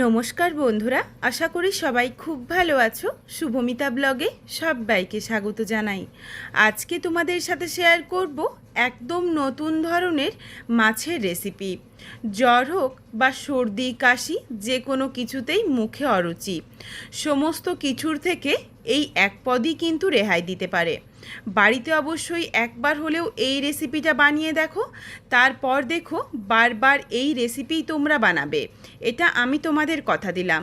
নমস্কার বন্ধুরা, আশা করি সবাই খুব ভালো আছো। শুভমিতা ব্লগে সবাইকে স্বাগত জানাই। আজকে তোমাদের সাথে শেয়ার করব একদম নতুন ধরনের মাছের রেসিপি জ্বর হোক বা সর্দি, কাশি, যে কোনো কিছুতেই মুখে অরুচি। সমস্ত কিছুর থেকে এই এক পদই কিন্তু রেহাই দিতে পারে। বাড়িতে অবশ্যই একবার হলেও এই রেসিপিটা বানিয়ে দেখো। তারপর দেখো বারবার এই রেসিপি তোমরা বানাবে। এটা আমি তোমাদের কথা দিলাম।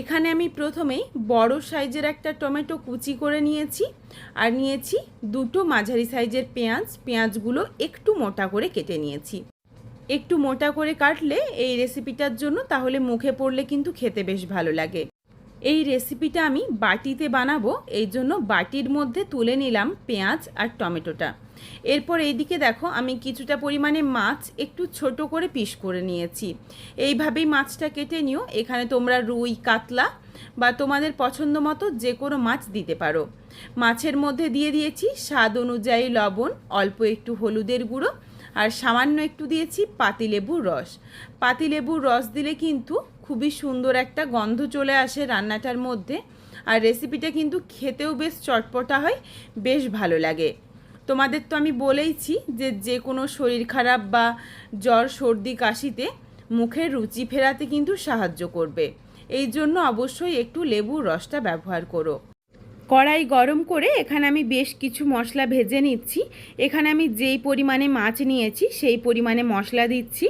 এখানে আমি প্রথমেই বড় সাইজের একটা টমেটো কুচি করে নিয়েছি আর নিয়েছি দুটো মাঝারি সাইজের পেঁয়াজ। পেঁয়াজগুলো একটু মোটা করে কেটে নিয়েছি। একটু মোটা করে কাটলে এই রেসিপিটার জন্য তাহলে মুখে পড়লে কিন্তু খেতে বেশ ভালো লাগে। এই রেসিপিটা আমি বাটিতে বানাবো, এই জন্য বাটির মধ্যে তুলে নিলাম পেঁয়াজ আর টমেটোটা। এরপর এইদিকে দেখো, আমি কিছুটা পরিমাণে মাছ একটু ছোট করে পিস করে নিয়েছি। এইভাবেই মাছটা কেটে নিও। এখানে তোমরা রুই, কাতলা বা তোমাদের পছন্দ মতো যে কোনো মাছ দিতে পারো। মাছের মধ্যে দিয়ে দিয়েছি স্বাদ অনুযায়ী লবণ, অল্প একটু হলুদের গুঁড়ো আর সামান্য একটু দিয়েছি পাতিলেবুর রস। পাতিলেবুর রস দিলে কিন্তু খুবই সুন্দর একটা গন্ধ চলে আসে রান্নাটার মধ্যে। আর রেসিপিটা কিন্তু খেতেও বেশ চটপটা হয়, বেশ ভালো লাগে। তোমাদের তো আমি বলেইছি যে যে কোনো শরীর খারাপ বা জ্বর, সর্দি, কাশিতে মুখের রুচি ফেরাতে কিন্তু সাহায্য করবে। এই জন্য অবশ্যই একটু লেবুর রসটা ব্যবহার করো। কড়াই গরম করে এখানে আমি বেশ কিছু মশলা ভেজে নিচ্ছি। এখানে আমি যেই পরিমাণে মাছ নিয়েছি, সেই পরিমাণে মশলা দিচ্ছি।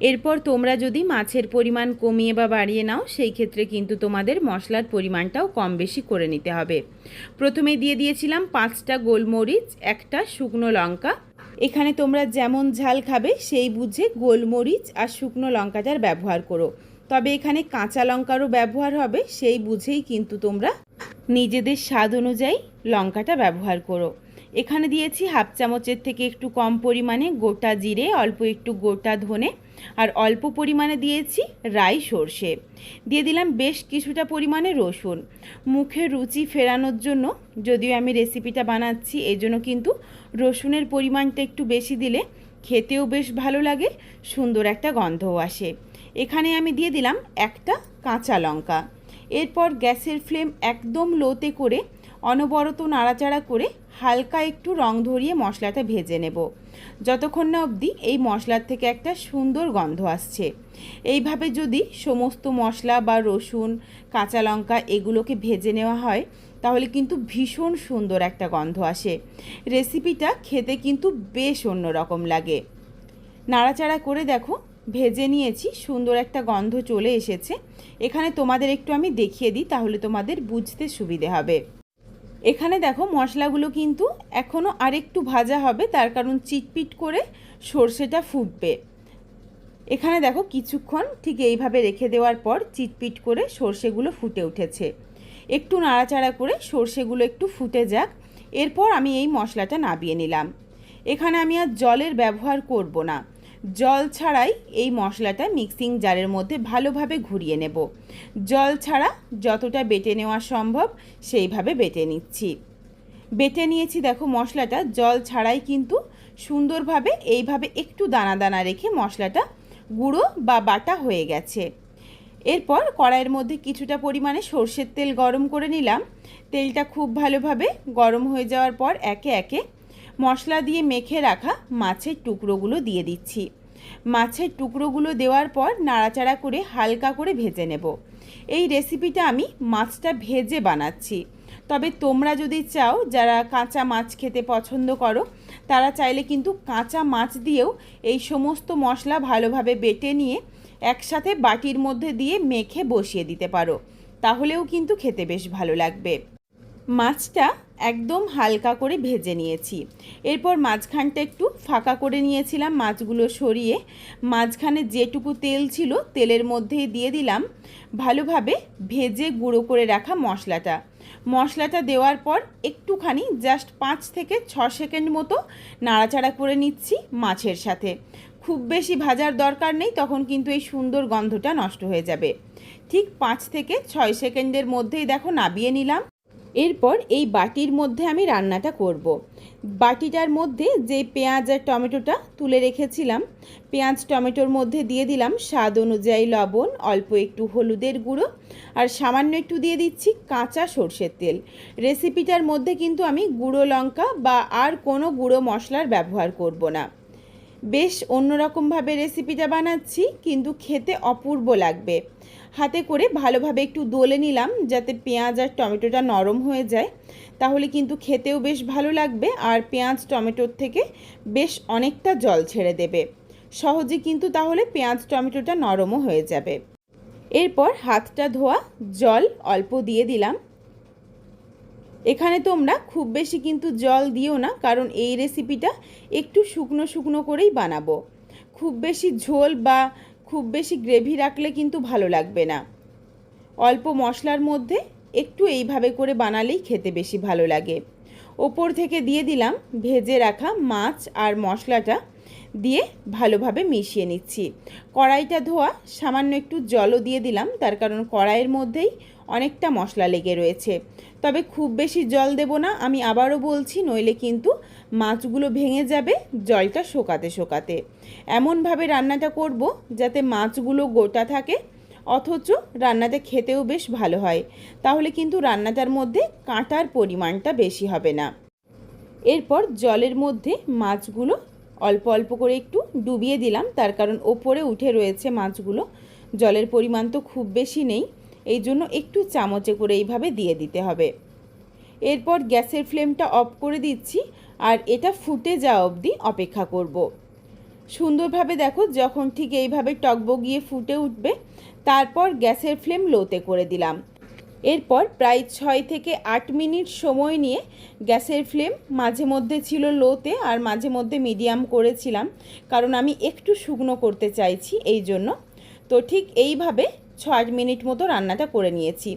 এরপর তোমরা যদি মাছের পরিমাণ কমিয়ে বা বাড়িয়ে নাও, সেই ক্ষেত্রে কিন্তু তোমাদের মশলার পরিমাণটাও কম বেশি করে নিতে হবে। প্রথমে দিয়ে দিয়েছিলাম পাঁচটা গোলমরিচ, একটা শুকনো লঙ্কা। এখানে তোমরা যেমন ঝাল খাবে, সেই বুঝে গোলমরিচ আর শুকনো লঙ্কাটার ব্যবহার করো। তবে এখানে কাঁচা লঙ্কারও ব্যবহার হবে, সেই বুঝেই কিন্তু তোমরা নিজেদের স্বাদ অনুযায়ী লঙ্কাটা ব্যবহার করো। এখানে দিয়েছি হাফ চামচের থেকে একটু কম পরিমাণে গোটা জিরে, অল্প একটু গোটা ধনে আর অল্প পরিমাণে দিয়েছি রাই সর্ষে। দিয়ে দিলাম বেশ কিছুটা পরিমাণে রসুন। মুখে রুচি ফেরানোর জন্য যদিও আমি রেসিপিটা বানাচ্ছি এই জন্য কিন্তু রসুনের পরিমাণটা একটু বেশি দিলে খেতেও বেশ ভালো লাগে, সুন্দর একটা গন্ধও আসে। এখানে আমি দিয়ে দিলাম একটা কাঁচা লঙ্কা। এরপর গ্যাসের ফ্লেম একদম লোতে করে, অনবরত নাড়াচাড়া করে হালকা একটু রং ধরিয়ে মশলাটা ভেজে নেব। যতক্ষণ না অবধি এই মশলার থেকে একটা সুন্দর গন্ধ আসছে। এইভাবে যদি সমস্ত মশলা বা রসুন, কাঁচা লঙ্কা এগুলোকে ভেজে নেওয়া হয়, তাহলে কিন্তু ভীষণ সুন্দর একটা গন্ধ আসে। রেসিপিটা খেতে কিন্তু বেশ অন্যরকম লাগে। নাড়াচাড়া করে দেখো, ভেজে নিয়েছি, সুন্দর একটা গন্ধ চলে এসেছে। এখানে তোমাদের একটু আমি দেখিয়ে দিই, তাহলে তোমাদের বুঝতে সুবিধে হবে। এখানে দেখো মশলাগুলো কিন্তু এখনও আরেকটু ভাজা হবে, তার কারণ চিটপিট করে সর্ষেটা ফুটবে। এখানে দেখো কিছুক্ষণ ঠিক এইভাবে রেখে দেওয়ার পর চিটপিট করে সর্ষেগুলো ফুটে উঠেছে। একটু নাড়াচাড়া করে সর্ষেগুলো একটু ফুটে যাক, এরপর আমি এই মশলাটা নাবিয়ে নিলাম। এখানে আমি আর জলের ব্যবহার করব না। জল ছাড়াই এই মশলাটা মিক্সিং জারের মধ্যে ভালোভাবে ঘুরিয়ে নেব। জল ছাড়া যতটা বেটে নেওয়া সম্ভব সেইভাবে বেটে নিচ্ছি। বেটে নিয়েছি দেখো মশলাটা, জল ছাড়াই কিন্তু সুন্দরভাবে এইভাবে একটু দানা দানা রেখে মশলাটা গুঁড়ো বা বাটা হয়ে গেছে। এরপর কড়াইয়ের মধ্যে কিছুটা পরিমাণে সর্ষের তেল গরম করে নিলাম। তেলটা খুব ভালোভাবে গরম হয়ে যাওয়ার পর একে একে মশলা দিয়ে মেখে রাখা মাছের টুকরোগুলো দিয়ে দিচ্ছি। মাছের টুকরোগুলো দেওয়ার পর নাড়াচাড়া করে হালকা করে ভেজে নেব। এই রেসিপিটা আমি মাছটা ভেজে বানাচ্ছি। তবে তোমরা যদি চাও, যারা কাঁচা মাছ খেতে পছন্দ করো, তারা চাইলে কিন্তু কাঁচা মাছ দিয়েও এই সমস্ত মশলা ভালোভাবে বেটে নিয়ে একসাথে বাটির মধ্যে দিয়ে মেখে বসিয়ে দিতে পারো। তাহলেও কিন্তু খেতে বেশ ভালো লাগবে। মাছটা একদম হালকা করে ভেজে নিয়েছি। এরপর মাঝখানটা একটু ফাঁকা করে নিয়েছিলাম, মাছগুলো সরিয়ে। মাঝখানে যেটুকু তেল ছিল তেলের মধ্যেই দিয়ে দিলাম। ভালোভাবে ভেজে গুঁড়ো করে রাখা মশলাটা। মশলাটা দেওয়ার পর একটুখানি জাস্ট পাঁচ থেকে ছ সেকেন্ড মতো নাড়াচাড়া করে নিচ্ছি মাছের সাথে। খুব বেশি ভাজার দরকার নেই, তখন কিন্তু এই সুন্দর গন্ধটা নষ্ট হয়ে যাবে। ঠিক পাঁচ থেকে ছয় সেকেন্ডের মধ্যেই দেখো নাবিয়ে নিলাম। এরপর এই বাটির মধ্যে আমি রান্নাটা করব। বাটিটার মধ্যে যে পেঁয়াজ আর টমেটোটা তুলে রেখেছিলাম, পেঁয়াজ, টমেটোর মধ্যে দিয়ে দিলাম স্বাদ অনুযায়ী লবণ, অল্প একটু হলুদের গুঁড়ো আর সামান্য একটু দিয়ে দিচ্ছি কাঁচা সর্ষের তেল। রেসিপিটার মধ্যে কিন্তু আমি গুঁড়ো লঙ্কা বা আর কোনো গুঁড়ো মশলার ব্যবহার করব না। বেশ অন্যরকমভাবে রেসিপিটা বানাচ্ছি, কিন্তু খেতে অপূর্ব লাগবে। হাতে করে ভালোভাবে একটু দোলে নিলাম যাতে পেঁয়াজ আর টমেটোটা নরম হয়ে যায়। তাহলে কিন্তু খেতেও বেশ ভালো লাগবে আর পেঁয়াজ টমেটোর থেকে বেশ অনেকটা জল ছেড়ে দেবে। সহজে কিন্তু তাহলে পেঁয়াজ টমেটোটা নরমও হয়ে যাবে। এরপর হাতটা ধোয়া, জল অল্প দিয়ে দিলাম। এখানে তোমরা খুব বেশি কিন্তু জল দিও না, কারণ এই রেসিপিটা একটু শুকনো শুকনো করেই বানাবো। খুব বেশি ঝোল বা খুব বেশি গ্রেভি রাখলে কিন্তু ভালো লাগবে না। অল্প মশলার মধ্যে একটু এইভাবে করে বানালেই খেতে বেশি ভালো লাগে। ওপর থেকে দিয়ে দিলাম ভেজে রাখা মাছ আর মশলাটা। দিয়ে ভালোভাবে মিশিয়ে নিচ্ছি। কড়াইটা ধোয়া, সামান্য একটু জলও দিয়ে দিলাম, তার কারণ কড়াইয়ের মধ্যেই অনেকটা মশলা লেগে রয়েছে। তবে খুব বেশি জল দেব না, আমি আবারও বলছি, নইলে কিন্তু মাছগুলো ভেঙে যাবে, জলটা শোকাতে শোকাতে। এমনভাবে রান্নাটা করব যাতে মাছগুলো গোটা থাকে, অথচ রান্নাটা খেতেও বেশ ভালো হয়। তাহলে কিন্তু রান্নাটার মধ্যে কাঁটার পরিমাণটা বেশি হবে না। এরপর জলের মধ্যে মাছগুলো অল্প অল্প করে একটু ডুবিয়ে দিলাম। তার কারণ ওপরে উঠে রয়েছে মাছগুলো। জলের পরিমাণ তো খুব বেশি নেই। এই জন্য একটু চামচে করে এইভাবে দিয়ে দিতে হবে। এরপর গ্যাসের ফ্লেমটা অফ করে দিচ্ছি আর এটা ফুটে যাওয়া অবধি অপেক্ষা করব। সুন্দরভাবে দেখো, যখন ঠিক এইভাবে টকবগিয়ে ফুটে উঠবে, তারপর গ্যাসের ফ্লেম লোতে করে দিলাম। এরপর প্রায় ছয় থেকে আট মিনিট সময় নিয়ে গ্যাসের ফ্লেম মাঝে মধ্যে ছিল লোতে আর মাঝে মধ্যে মিডিয়াম করেছিলাম, কারণ আমি একটু শুকনো করতে চাইছি এই জন্য। তো ঠিক এইভাবে ছ আট মিনিট মতো রান্নাটা করে নিয়েছি।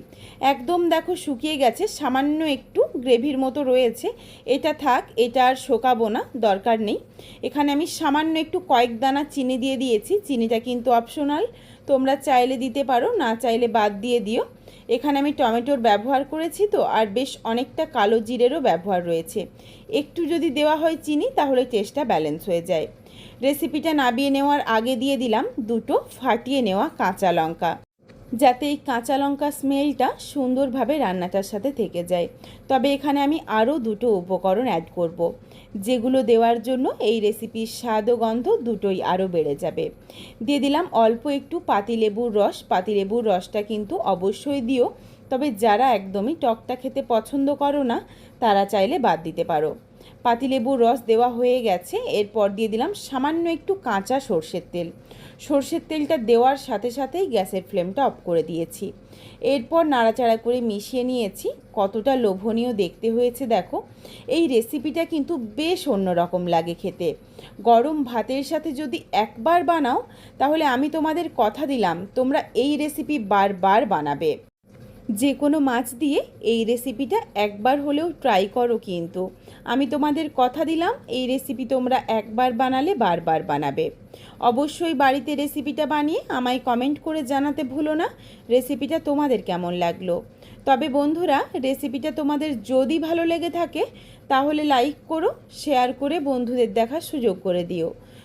একদম দেখো শুকিয়ে গেছে, সামান্য একটু গ্রেভির মতো রয়েছে। এটা থাক, এটা আর শোকাবো না, দরকার নেই। এখানে আমি সামান্য একটু কয়েক দানা চিনি দিয়ে দিয়েছি। চিনিটা কিন্তু অপশনাল তোমরা চাইলে দিতে পারো, না চাইলে বাদ দিয়ে দিও। এখানে আমি টমেটোর ব্যবহার করেছি তো, আর বেশ অনেকটা কালো জিরেরও ব্যবহার রয়েছে। একটু যদি দেওয়া হয় চিনি, তাহলে টেস্টটা ব্যালেন্স হয়ে যায়। রেসিপিটা নাবিয়ে নেওয়ার আগে দিয়ে দিলাম দুটো ফাটিয়ে নেওয়া কাঁচা লঙ্কা। যাতে এই কাঁচা লঙ্কা স্মেলটা সুন্দরভাবে রান্নাটার সাথে থেকে যায়। তবে এখানে আমি আরও দুটো উপকরণ অ্যাড করব। যেগুলো দেওয়ার জন্য এই রেসিপির স্বাদ ও গন্ধ দুটোই আরও বেড়ে যাবে। দিয়ে দিলাম অল্প একটু পাতিলেবুর রস। পাতিলেবুর রসটা কিন্তু অবশ্যই দিও, তবে যারা একদমই টকটা খেতে পছন্দ করো না, তারা চাইলে বাদ দিতে পারো। পাতিলেবুর রস দেওয়া হয়ে গেছে, এরপর দিয়ে দিলাম সামান্য একটু কাঁচা সর্ষের তেল। সর্ষের তেলটা দেওয়ার সাথে সাথেই গ্যাসের ফ্লেমটা অফ করে দিয়েছি। এরপর নাড়াচাড়া করে মিশিয়ে নিয়েছি। কতটা লোভনীয় দেখতে হয়েছে, দেখো। এই রেসিপিটা কিন্তু বেশ অন্যরকম লাগে খেতে। গরম ভাতের সাথে যদি একবার বানাও, তাহলে আমি তোমাদের কথা দিলাম, তোমরা এই রেসিপি বারবার বানাবে। যে কোনো মাছ দিয়ে এই রেসিপিটা একবার হলেও ট্রাই করো কিন্তু। আমি তোমাদের কথা দিলাম, এই রেসিপি তোমরা একবার বানালে বারবার বানাবে। অবশ্যই বাড়িতে রেসিপিটা বানিয়ে আমায় কমেন্ট করে জানাতে ভুলো না রেসিপিটা তোমাদের কেমন লাগল। তবে বন্ধুরা রেসিপিটা তোমাদের যদি ভালো লেগে থাকে, তাহলে লাইক করো শেয়ার করে বন্ধুদের দেখার সুযোগ করে দিও।